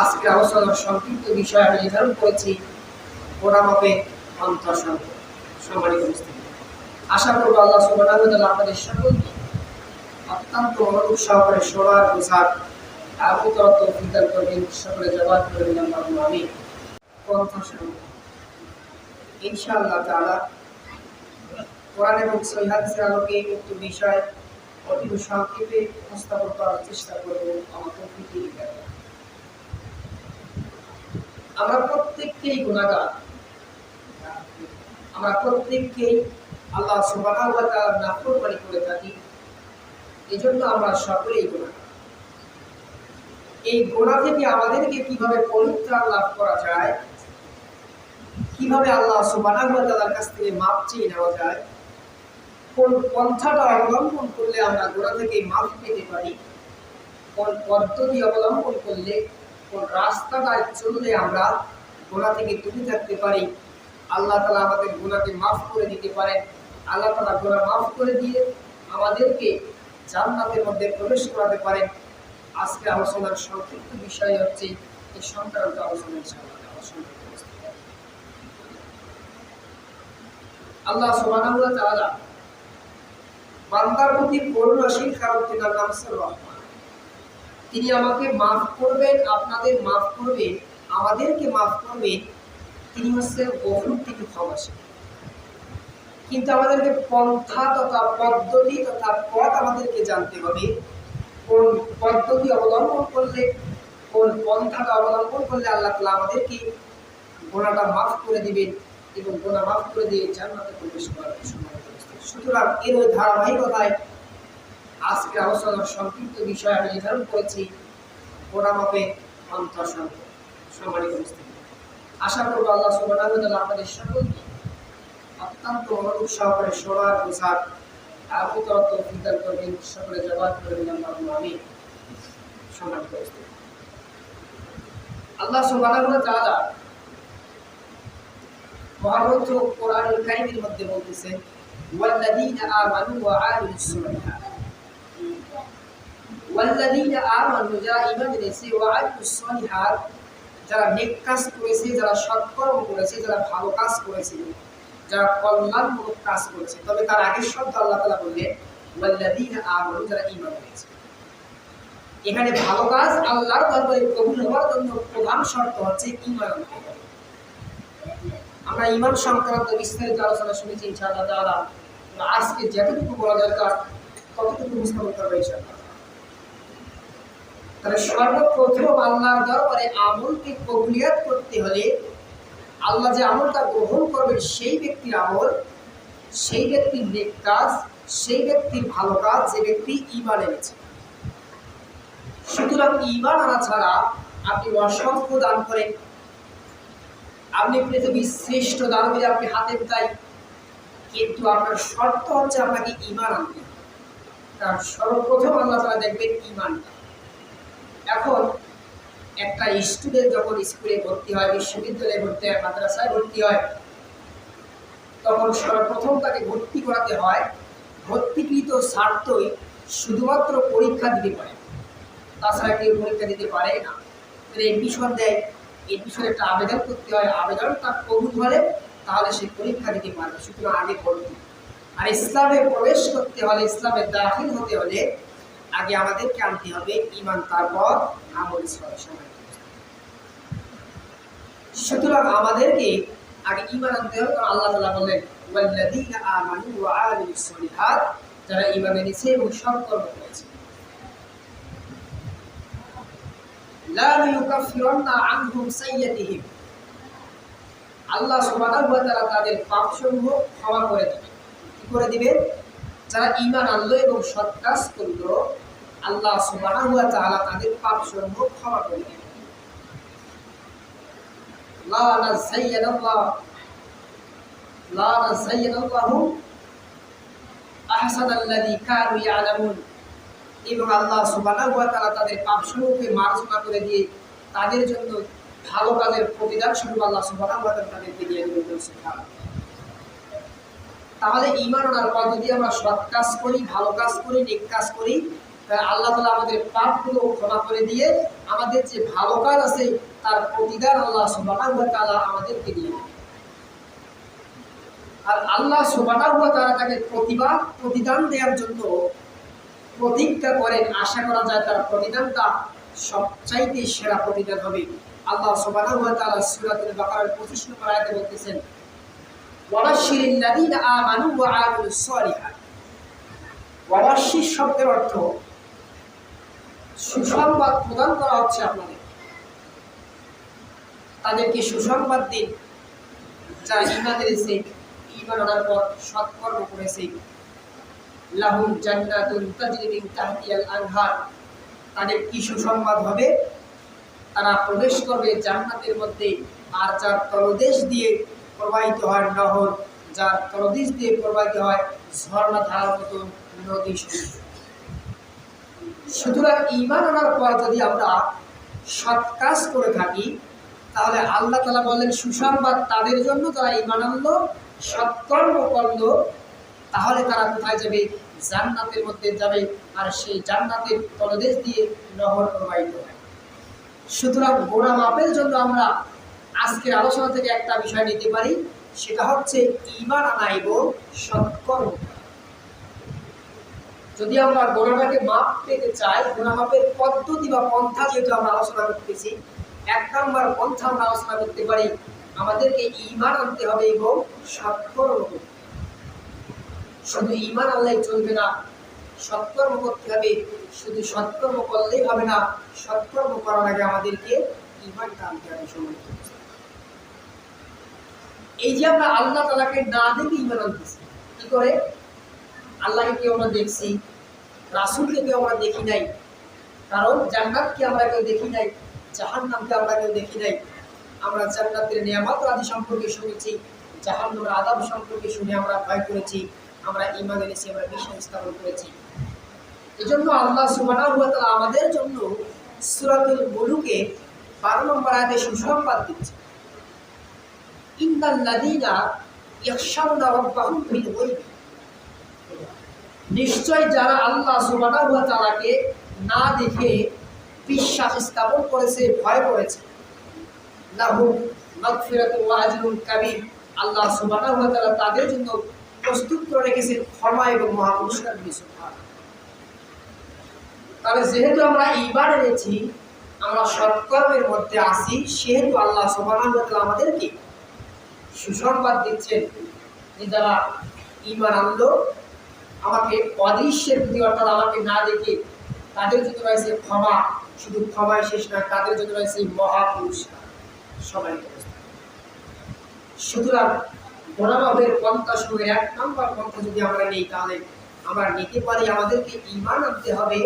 আজকে আলোচনার সংক্ষিপ্ত বিষয় আমি নির্ধারণ করেছি। অন্তর্সন সম্মানিত উপস্থিতি। আশা করব আল্লাহ তাআলা আপনাদের সকলকে অত্যন্ত মনোযোগ সহকারে শোনার বোঝার তত ফিদার করবেন। সকলে জবাব করে দিলাম আমি ইনশাআল্লাহ কোরআন এবং সহিহ হাদিসের আলোকে উক্ত বিষয় অতি সংক্ষেপে উপস্থাপন করার চেষ্টা করব। আমার প্রকৃতি আমরা প্রত্যেককেই গুণাগার আমরা প্রত্যেককেই আল্লাহ সুবহানাহু নাফরমানি করে থাকি। এজন্য আমরা সকলেই গুণাগার এই গোনা থেকে আমাদেরকে কীভাবে পরিত্রাণ লাভ করা যায়, কীভাবে আল্লাহ ওয়া কাছ থেকে মাপ চেয়ে নেওয়া যায়, কোন পন্থাটা অবলম্বন করলে আমরা গোড়া থেকে মাপ পেতে পারি, কোন পদ্ধতি অবলম্বন করলে কোন রাস্তাটায় চললে আমরা গোড়া থেকে দূরে থাকতে পারি। আল্লাহ তালা আমাদের গোড়াকে মাফ করে দিতে পারেন। আল্লাহ তালা গোড়া মাফ করে দিয়ে আমাদেরকে জান্নাতের মধ্যে প্রবেশ করাতে পারেন। আজকে আলোচনার সংক্ষিপ্ত বিষয় হচ্ছে এই সংক্রান্ত আলোচনা ইনশাআল্লাহ। আল্লাহ সুবহানাহু ওয়া বান্দার প্রতি করুণাশীল কারণ তিনার নাম রহমান। তিনি আমাকে মাফ করবেন, আপনাদের মাফ করবেন, আমাদেরকে মাফ করবেন। তিনি হচ্ছে গফুর তিনি ক্ষমাশীল। কিন্তু আমাদেরকে পন্থা তথা পদ্ধতি তথা পথ আমাদেরকে জানতে হবে। কোন পদ্ধতি অবলম্বন করলে, কোন পন্থাটা অবলম্বন করলে আল্লাহ তালা আমাদেরকে গোনাটা মাফ করে দিবেন এবং গোনা মাফ করে দিয়ে জান্নাতে প্রবেশ করার সুতরাং এর ওই ধারাবাহিকতায় আজকে আলোচনার সংক্ষিপ্ত বিষয় আমি নির্ধারণ করেছি গোনা মাপে অন্তর্সন সম্মানিত উপস্থিতি আশা করবো আল্লাহ সুবহানাহু ওয়া তাআলা আপনাদের সকলকে অত্যন্ত মনোযোগ সহকারে শোনার বোঝার এবং তত ফিদার করবেন সকলে জবাব করে দিলাম আল্লাহ আমি সম্মানিত উপস্থিতি আল্লাহ সুবহানাহু ওয়া তাআলা মহাগ্রন্থ কোরআনুল কারীমের মধ্যে বলতেছেন والذين آمنوا وعملوا الصالحات ওয়াল্লাযীনা আমানু, যারা ঈমান এনেছে, ওয়া আমিলুস যারা নেক কাজ করেছে, যারা সৎকর্ম করেছে, যারা ভালো কাজ করেছে, যারা কল্যাণমূলক কাজ করেছে, তবে তার আগের শব্দ আল্লাহ তালা বললেন, ওয়াল্লাযীনা আমানু, যারা ঈমান এনেছে। এখানে ভালো কাজ আল্লাহর দরবারে কবুল হওয়ার জন্য প্রধান শর্ত হচ্ছে ইমান আমরা ইমান সংক্রান্ত বিস্তারিত আলোচনা শুনেছি, ইনশাআল্লাহ তাআলা। আজকে যতটুকু বলা দরকার ততটুকু বুঝতে পারবে ইনশাআল্লাহ। তাহলে সর্বপ্রথম আল্লাহর দরবারে আমলকে কবুলিয়াত করতে হলে আল্লাহ যে আমলটা গ্রহণ করবেন সেই ব্যক্তির আমল, সেই ব্যক্তির নেক কাজ, সেই ব্যক্তির ভালো কাজ যে ব্যক্তি ইমান এনেছে। সুতরাং ইমান আনা ছাড়া আপনি অসংখ্য দান করেন। আপনি পৃথিবীর শ্রেষ্ঠ দানবীর আপনি হাতে তাই কিন্তু আপনার শর্ত হচ্ছে আপনাকে ইমান আনতে কারণ সর্বপ্রথম আল্লাহ তারা দেখবেন ইমানটা এখন একটা স্টুডেন্ট যখন স্কুলে ভর্তি হয়, বিশ্ববিদ্যালয়ে ভর্তি হয়, মাদ্রাসায় ভর্তি হয়, তখন সর্বপ্রথম তাকে ভর্তি করাতে হয় ভর্তিকৃত স্বার্থই শুধুমাত্র পরীক্ষা দিতে পারে। তাছাড়া কেউ পরীক্ষা দিতে পারে না। তাহলে এডমিশন দেয় এডমিশন একটা আবেদন করতে হয়, আবেদন তার কবুল হলে তাহলে সে পরীক্ষা দিতে পারবে, সুতরাং আগে ভর্তি। আর ইসলামে প্রবেশ করতে হলে, ইসলামে দাখিল হতে হলে আগে আমাদেরকে আনতে হবে ইমান তারপর আমল সুতরাং আমাদেরকে আগে ইমান আনতে হবে। কারণ আল্লাহ আমিলুস সলিহাত যারা ইমান এনেছে এবং করেছে। আল্লাহ তাদের ক্ষমা করে দিবেন। কি করে দিবেন? যারা ঈমান আনলো এবং সৎ কাজ করল আল্লাহ সুবহানাহু ওয়া তাআলা তাদের ক্ষমা করে ইয়ালামুন। এবং আল্লাহ তাদের পাপসমূহকে মার্জনা করে দিয়ে তাদের জন্য ভালো কাজের প্রতিদান স্বরূপ আল্লাহ তাদেরকে তাহলে ইমান পর যদি আমরা সৎ কাজ করি, ভালো কাজ করি, নেক কাজ করি আল্লাহ তালা আমাদের পাপগুলো ক্ষমা করে দিয়ে আমাদের যে ভালো কাজ আছে, তার প্রতিদান আল্লাহ সুবহানাহু ওয়া তাআলা আমাদেরকে দিয়ে আর আল্লাহ ওয়া তাআলা তাকে প্রতিবাদ প্রতিদান দেওয়ার জন্য প্রতিজ্ঞা করেন। আশা করা যায় তার প্রতিদানটা সবচাইতে সেরা প্রতিদান হবে। আল্লাহ সুবহানাহু ওয়া তাআলা সূরাতুল বাকারার 25 নম্বর আয়াতে বলতেছেন শব্দের অর্থ সুসংবাদ প্রদান করা হচ্ছে আপনাদের। তাদেরকে সুসংবাদ দিন। যারা ইমান এনেছে ইমান আনার পর সৎকর্ম করেছে। লাহুম জান্নাতুন তাজরি মিন আনহার। তাদের কি সুসংবাদ হবে? তারা প্রবেশ করবে জান্নাতের মধ্যে আর যার তলদেশ দিয়ে প্রবাহিত হয় নহর, যার তলদেশ দিয়ে প্রবাহিত হয় ঝর্ণা ধারার মতো নদী সুতরাং ইমান আনার পর যদি আমরা সৎ কাজ করে থাকি, তাহলে আল্লাহ তালা বললেন, সুসংবাদ তাদের জন্য, যারা ইমান আনলো সৎকর্ম করল, তাহলে তারা কোথায় যাবে জান্নাতের মধ্যে যাবে, আর সেই জান্নাতের তলদেশ দিয়ে নহর প্রবাহিত হয় সুতরাং গোড়া মাপের জন্য আমরা আজকের আলোচনা থেকে একটা বিষয় নিতে পারি, সেটা হচ্ছে ইমান আনা এবং সৎকর্ম করা। যদি আমরা গোড়াটাকে মাপ পেতে চাই গোড়া মাপের পদ্ধতি বা পন্থা যেহেতু আমরা আলোচনা করতেছি, এক নম্বর পন্থা আমরা আলোচনা করতে পারি, আমাদেরকে ইমান আনতে হবে এবং সৎকর্ম শুধু ইমান আনলেই চলবে না, সৎকর্ম করতে হবে। শুধু সৎকর্ম করলেই হবে না, সৎকর্ম করার আগে আমাদেরকে ইমানটা আনতে হবে উপস্থিতি। এই যে আমরা আল্লাহ তালাকে না দেখে ইমান আনতেছি, কি করে? আল্লাহকে কেউ আমরা দেখছি? রাসুলকে কেউ আমরা দেখি নাই? কারণ জান্নাতকে আমরা কেউ দেখি নাই, জাহান্নামকে আমরা কেউ দেখি নাই। আমরা জান্নাতের নিয়ামত আদি সম্পর্কে শুনেছি, জাহান্নামের আদাব সম্পর্কে শুনে আমরা ভয় করেছি, আমরা ইমান এনেছি, আমরা বিশ্বাস স্থাপন করেছি। এজন্য আল্লাহ তাআলা আমাদের জন্য সুরাতুল মুলুকে 12 নম্বর আয়াতে সুসংবাদ দিচ্ছে ইন্নাল্লাযীনা ইয়াখশাউনা রাব্বাহুম বিল গায়বি নিশ্চয় যারা আল্লাহ সুবহানাহু ওয়া তাআলাকে না দেখে বিশ্বাস স্থাপন করেছে, ভয় করেছে কাবীর। আল্লাহ তাআলা তাদের জন্য প্রস্তুত করে রেখেছেন ক্ষমা এবং মহা পুরস্কার তাহলে যেহেতু আমরা ইমান এনেছি, আমরা সৎকর্মের মধ্যে আছি, সেহেতু আল্লাহ তাআলা আমাদেরকে সুসংবাদ দিচ্ছেন যে যারা ইমান আনলো আমাকে অদৃশ্যের প্রতি অর্থাৎ আমাকে না দেখে তাদের জন্য রয়েছে ক্ষমা। শুধু ক্ষমায় শেষ নয়, তাদের জন্য রয়েছে মহা পুরস্কার সবাই সুতরাং গোলামের পন্থা সময়ের এক নম্বর পন্থা যদি আমরা নেই, তাহলে আমরা নিতে পারি, আমাদেরকে ইমান আনতে হবে।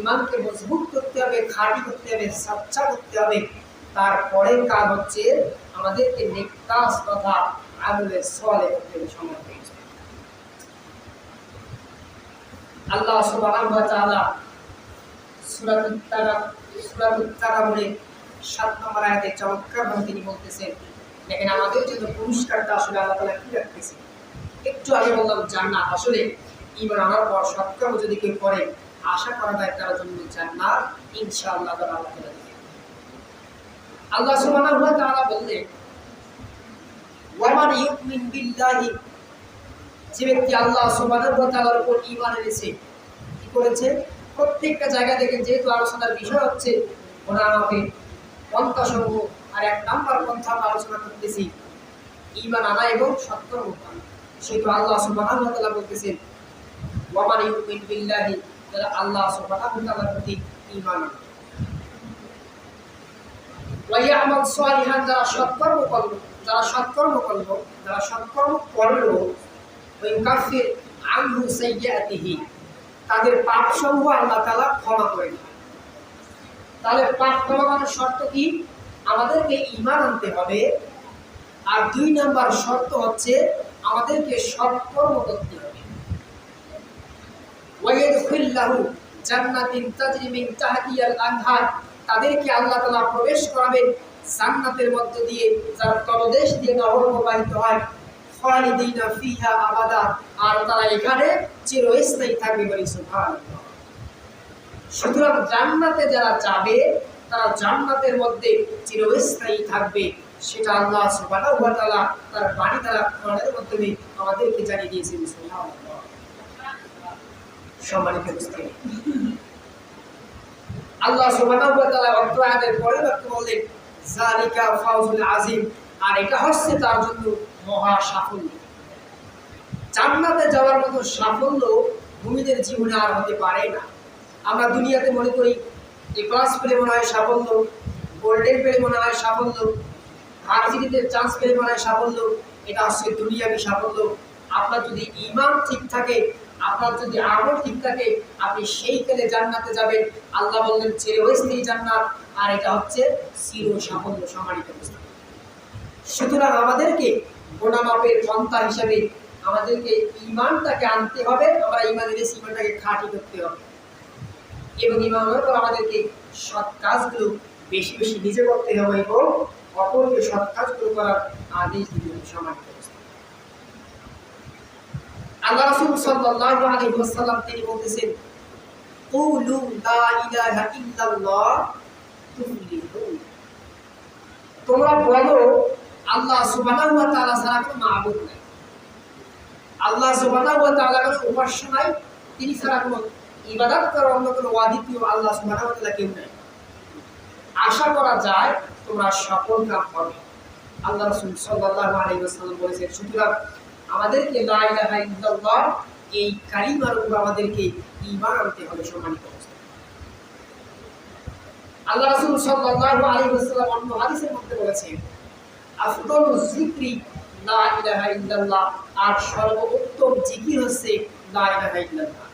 ইমানকে মজবুত করতে হবে, খাঁটি করতে হবে, সাচ্চা করতে হবে। তারপরের কাজ হচ্ছে আমাদেরকে নেকাজ তথা আমলের সলে করতে সময় আল্লাহ সুবহানাহু ওয়া তাকাবুরের 7 নম্বর আয়াতে চমৎকারভাবে তিনি বলতেছেন, দেখেন আমাদের জন্য পুরস্কারটা আসলে আল্লাহ তাআলা কি রাখতেছে? একটু আগে বললাম, জান্নাত। আসলে ঈমান আনার পর সৎকর্ম যদি কেউ করে, আশা করা যায় তার জন্য জান্নাত ইনশাআল্লাহ তাআলা আল্লাহ তাআলা দিবেন আল্লাহ সুবহানাহু ওয়া তাআলা বললেন, ওয়ামান ইউমিন বিল্লাহি? যে ব্যক্তি আল্লাহ সুবহানাহু ওয়া তাআলার উপর ঈমান এনেছে করেছে। প্রত্যেকটা জায়গা থেকে যেহেতু আলোচনার বিষয় হচ্ছে, ওরা আমাকে পন্থা সমূহ আর এক নাম্বার পন্থা আলোচনা করতেছি। ঈমান আনা এবং করা সেহেতু আল্লাহ তাআলা বলতেছেন, ওয়ামান ইউমিন বিল্লাহি যারা আল্লাহ প্রতি ওয়াইয়ামাল সালিহান, যারা সৎকর্ম করল, যারা সৎকর্ম যারা সৎকর্ম ওই কাফির তাদের পাপ সমূহ আল্লাহ তাআলা ক্ষমা করে দেন। তাহলে পাপ ক্ষমা করার শর্ত কি? আমাদেরকে ঈমান আনতে হবে। আর দুই নাম্বার শর্ত হচ্ছে আমাদেরকে সৎকর্ম করতে হবে। তাদেরকে আল্লাহ প্রবেশ করাবেন জান্নাতের মধ্য দিয়ে, যার তলদেশ দিয়ে নহর প্রবাহিত হয়। খালিদিনা ফিহা আবাদা। আর তারা এখানে চিরস্থায়ী থাকবে বলি সুতরাং জান্নাতে যারা যাবে, তারা জান্নাতের মধ্যে চিরস্থায়ী থাকবে। সেটা আল্লাহ সুবহানাহু ওয়া তাআলা তার বাণী দ্বারা কোরআনের মাধ্যমে আমাদেরকে জানিয়ে দিয়েছেন সুবহানাল্লাহ। সম্মানিত মুসলিম আল্লাহ সুবহানাহু ওয়া তাআলা আয়াতের পরের বাক্য জালিকা ফাউজুল আজিম আর এটা হচ্ছে তার জন্য মহা সাফল্য। জান্নাতে যাওয়ার মতো সাফল্য ভূমিদের জীবনে আর হতে পারে না। আমরা দুনিয়াতে মনে করি এ ক্লাস পেলে মনে হয় সাফল্য, গোল্ডেন পেলে মনে হয় সাফল্য ভার্সিটিতে চান্স পেলে মনে হয় সাফল্য, এটা হচ্ছে দুনিয়াবি সাফল্য। আপনার যদি ইমান ঠিক থাকে, আপনার যদি আমল ঠিক থাকে, আপনি সেই কালে জান্নাতে যাবেন। আল্লাহ বললেন চিরস্থায়ী জান্নাত। আর এটা হচ্ছে চির সাফল্য সম্মানিত অবস্থা সুতরাং আমাদেরকে গোনা মাপের পন্থা হিসাবে আমাদেরকে ইমানটাকে আনতে হবে, আমরা ইমানের ইমানটাকে খাঁটি করতে হবে। এবং ইমানের পর আমাদেরকে সৎ কাজগুলো বেশি বেশি নিজে করতে হবে এবং অপরকে সৎ কাজগুলো করার আদেশ ইলাহা ইল্লাল্লাহ তুফলিহু তোমরা বলো আল্লাহ ছাড়া কোনো মাবুদ নাই। আল্লাহ কোনো উপাস্য নাই, তিনি ছাড়া কোনো ইবাদত করার অন্য কোনো অদ্বিতীয় আল্লাহ কেউ নাই। আশা করা যায় তোমরা সফল কাম হবে আল্লাহ রাসূল আলাইহি বলেছেন, সুতরাং আমাদেরকে এই কালিমার উপর আমাদেরকে ঈমান আনতে হবে সম্মানিত আল্লাহ রাসূল আলাইহি ওয়াসাল্লাম অন্য হাদিসের মধ্যে বলেছেন আফদালু যিকরি লা ইলাহা ইল্লাল্লাহ। আর সর্বোত্তম জিকির হচ্ছে লা ইলাহা ইল্লাল্লাহ।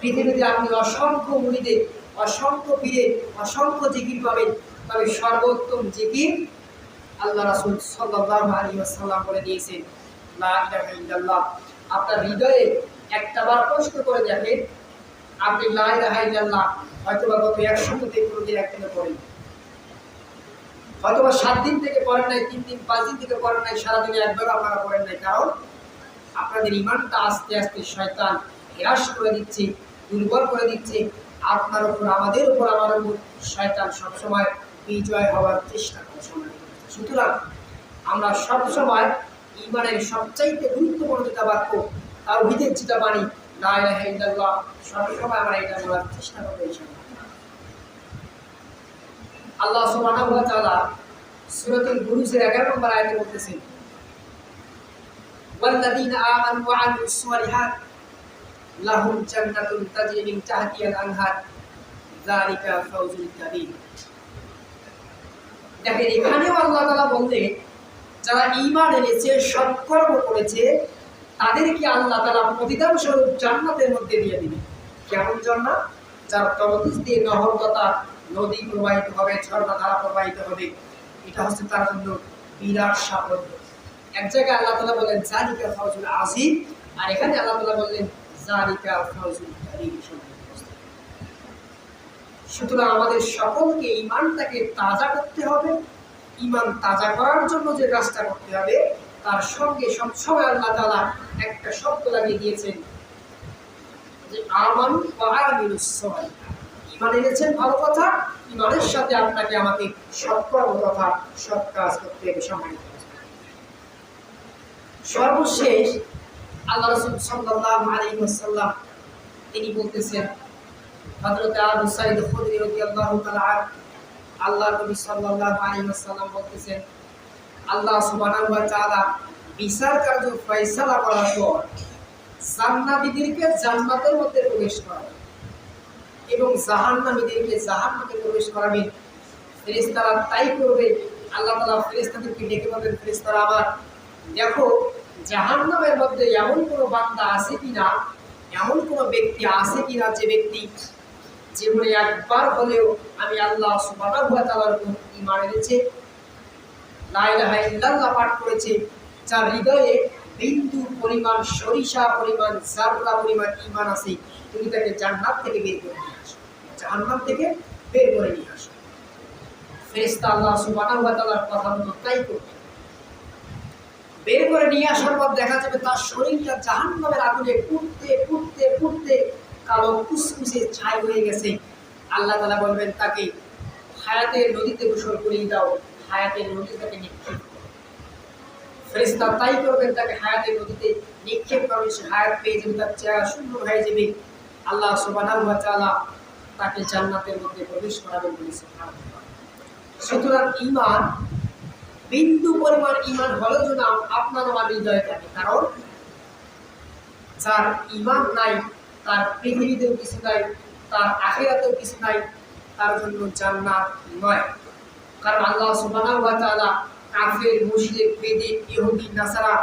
পৃথিবীতে আপনি অসংখ্য মুড়িদের অসংখ্য পীরে, অসংখ্য জিকির পাবেন। তবে সর্বোত্তম জিকির আল্লাহ রাসূল সাল্লাল্লাহু আলাইহি ওয়াসাল্লাম বলে দিয়েছেন, লা ইলাহা ইল্লাল্লাহ। আপনার হৃদয়ে একটাবার প্রশ্ন করে দেখেন, আপনি লা ইলাহা ইল্লাল্লাহ হয়তো বা গত এক সপ্তাহ থেকে একদিনে পড়েন হয়তো বা সাত দিন থেকে পড়েন নাই, তিন দিন, পাঁচ দিন থেকে পড়েন নাই, সারাদিনে একবার আপনারা পড়েন নাই। কারণ আপনাদের ইমানটা আস্তে আস্তে শয়তান হ্রাস করে দিচ্ছে, দুর্বল করে দিচ্ছে। আপনার উপর, আমাদের উপর, আমার উপর শয়তান সবসময় বিজয় হওয়ার চেষ্টা করে সময় সুতরাং আমরা সবসময় ইমানের সবচাইতে গুরুত্বপূর্ণ যেটা বাক্য তার ভিতর যেটা বাণী না সবসময় আমরা এটা বলার চেষ্টা করব ইনশাআল্লাহ। আল্লাহ সুবহানাহু ওয়া তাআলা সূরাতুল বুরুজের 11 নম্বর আয়াতে বলতেছেন দেখেন, এখানেও আল্লাহ বললেন যারা এনেছে সৎকর্ম করেছে, তাদেরকে আল্লাহ তাআলা প্রতিদান স্বরূপ জান্নাতের মধ্যে দিয়ে দিবেন। কেমন জান্নাত? যার তলদেশ দিয়ে নহর তথা নদী প্রবাহিত হবে, ঝর্ণা ধারা প্রবাহিত হবে। এটা হচ্ছে তার জন্য বিরাট সাফল্য। এক জায়গায় আল্লাহ তালা বললেন জালিকা ফাউজুল আজিম আর এখানে আল্লাহ তালা বললেন, জালিকা কারীম সুতরাং আমাদের সকলকে ইমানটাকে তাজা করতে হবে। ইমান তাজা করার জন্য যে কাজটা করতে হবে, তার সঙ্গে সবসময় আল্লাহ তালা একটা শব্দ লাগিয়ে দিয়েছেন যে, আমান বা আমিনুস সালিহাত ইমান এনেছেন ভালো কথা, ইমানের সাথে আপনাকে আমাকে সৎকর্ম তথা সৎ কাজ করতে সম্মানিত সর্বশেষ আল্লাহ রসুল ওয়াসাল্লাম তিনি বলতেছেন সাঈদ খুদরি রাদিয়াল্লাহু তাআলা আল্লাহ নবী ওয়াসাল্লাম বলতেছেন, আল্লাহ সুবহানাহু ওয়া তাআলা বিচার কার্য ফয়সালা করার পর জান্নাতের মধ্যে প্রবেশ করাবেন এবং জাহান্নামীদেরকে জাহান্নামে প্রবেশ করাবেন ফেরেশতারা তাই করবে। আল্লাহ তালা ফেরেশতাদেরকে ডেকে বলবেন, ফেরেশতারা আবার দেখো, জাহান্নামের মধ্যে এমন কোনো বান্দা আছে কিনা? এমন কোনো ব্যক্তি আছে কিনা যে ব্যক্তি জীবনে একবার হলেও আমি আল্লাহ তাআলার উপর ঈমান এনেছে, লা পাঠ করেছে, যার হৃদয়ে বিন্দু পরিমাণ সরিষা পরিমাণ জাররা পরিমাণ ঈমান আছে, তুমি তাকে জান্নাত থেকে বের করে নিয়ে আসো জাহান্নাম থেকে বের করে নিয়ে আসো। ফেরেশতা আল্লাহ সুবহানাহু ওয়া তাআলার কথা মতো তাই করবে। বের করে নিয়ে আসার পর দেখা যাবে তার শরীরটা জাহান্নামের আগুনে পুড়তে পুড়তে পুড়তে কালো কুসকুসে ছাই হয়ে গেছে। আল্লাহ তালা বলবেন, তাকে হায়াতের নদীতে গোসল করিয়ে দাও। হায়াতের নদী তাকে নিক্ষেপ ফেরিস্তা তাই করবেন, তাকে হায়াতের নদীতে নিক্ষেপ করবে সে হায়াত পেয়ে যাবে, তার চেহারা সুন্দর হয়ে যাবে। আল্লাহ তাআলা তাকে জান্নাতের মধ্যে প্রবেশ করাবেন বলে সুবহানাল্লাহ। সুতরাং ঈমান, বিন্দু পরিমাণ ঈমান হলো যেন আপনার আমার হৃদয়ে থাকে। কারণ যার ঈমান নাই, তার পৃথিবীতেও কিছু নাই, তার আখিরাতেও কিছু নাই, তার জন্য জান্নাত নয়। কারণ আল্লাহ তাআলা কাফের, মুশরিক বেদিন ইহুদি, নাসারা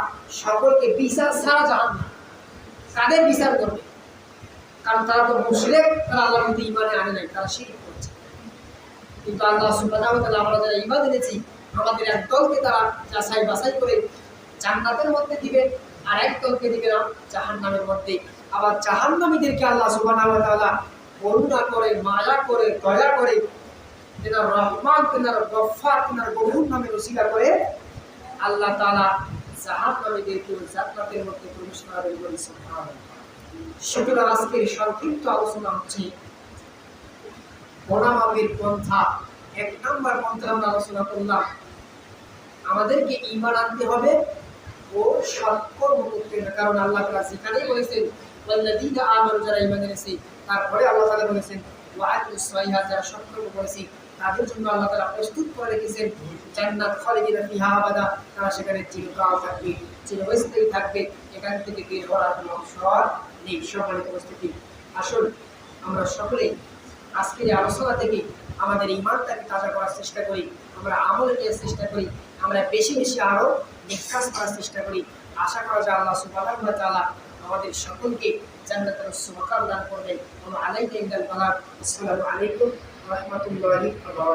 সকলকে বিচার ছাড়া জাহান্নাম। তাদের বিচার করবে? কারণ তারা তো মুশরিক, তারা আল্লাহর প্রতি ঈমানে আনে নাই, তারা শিরক করছে। কিন্তু আল্লাহ সুবহানাহু ওয়া আমরা যারা ঈমান এনেছি, আমাদের এক দলকে তারা যাচাই বাছাই করে জান্নাতের মধ্যে দিবে, আর এক দলকে দিবে না, জাহান্নামের মধ্যে আবার জাহান্নামীদেরকে আল্লাহ সুবহানাহু ওয়া তাআলা করুণা করে, মায়া করে, দয়া করে তেনার রহমান তেনার গফার তেনার গভুর নামে রসিলা করে আল্লাহ তাআলা জাহান্নামীদেরকে জান্নাতের মধ্যে প্রবেশ করাবেন বলে সংক্ষিপ্ত আলোচনা হচ্ছে। পন্থা। এক নম্বর পন্থা আমরা আলোচনা করলাম। আমাদেরকে ইমান আনতে হবে ও সৎকর্ম করতে হবে। কারণ আল্লাহ তাআলা যেখানেই বলেছেন যারা ঈমান এনেছে, তারপরে আল্লাহ তাআলা বলেছেন যারা সৎকর্ম করেছে, তাদের জন্য আল্লাহ তাআলা প্রস্তুত করে রেখেছেন, জান্নাত ফিহা আবাদা তারা সেখানে চিরকাল থাকবে, চিরস্থায়ী থাকবে, এখান থেকে বের হওয়ার কোনো অবসর নেই সম্মানিত উপস্থিতি। আসুন, আমরা সকলেই আজকের আলোচনা থেকে আমাদের ইমানটাকে তাজা করার চেষ্টা করি, আমরা আমলে নেওয়ার চেষ্টা করি, আমরা বেশি বেশি আরও নিকাশ করার চেষ্টা করি। আশা করা যায় আল্লাহ সুবহানাহু ওয়া তাআলা আমাদের সকলকে জান্নাতের শুভকাম দান করবেন। ওয়া আলাইকা ইল্লাল বালাগ আসসালামু আলাইকুম রাহমাতুল্লাহি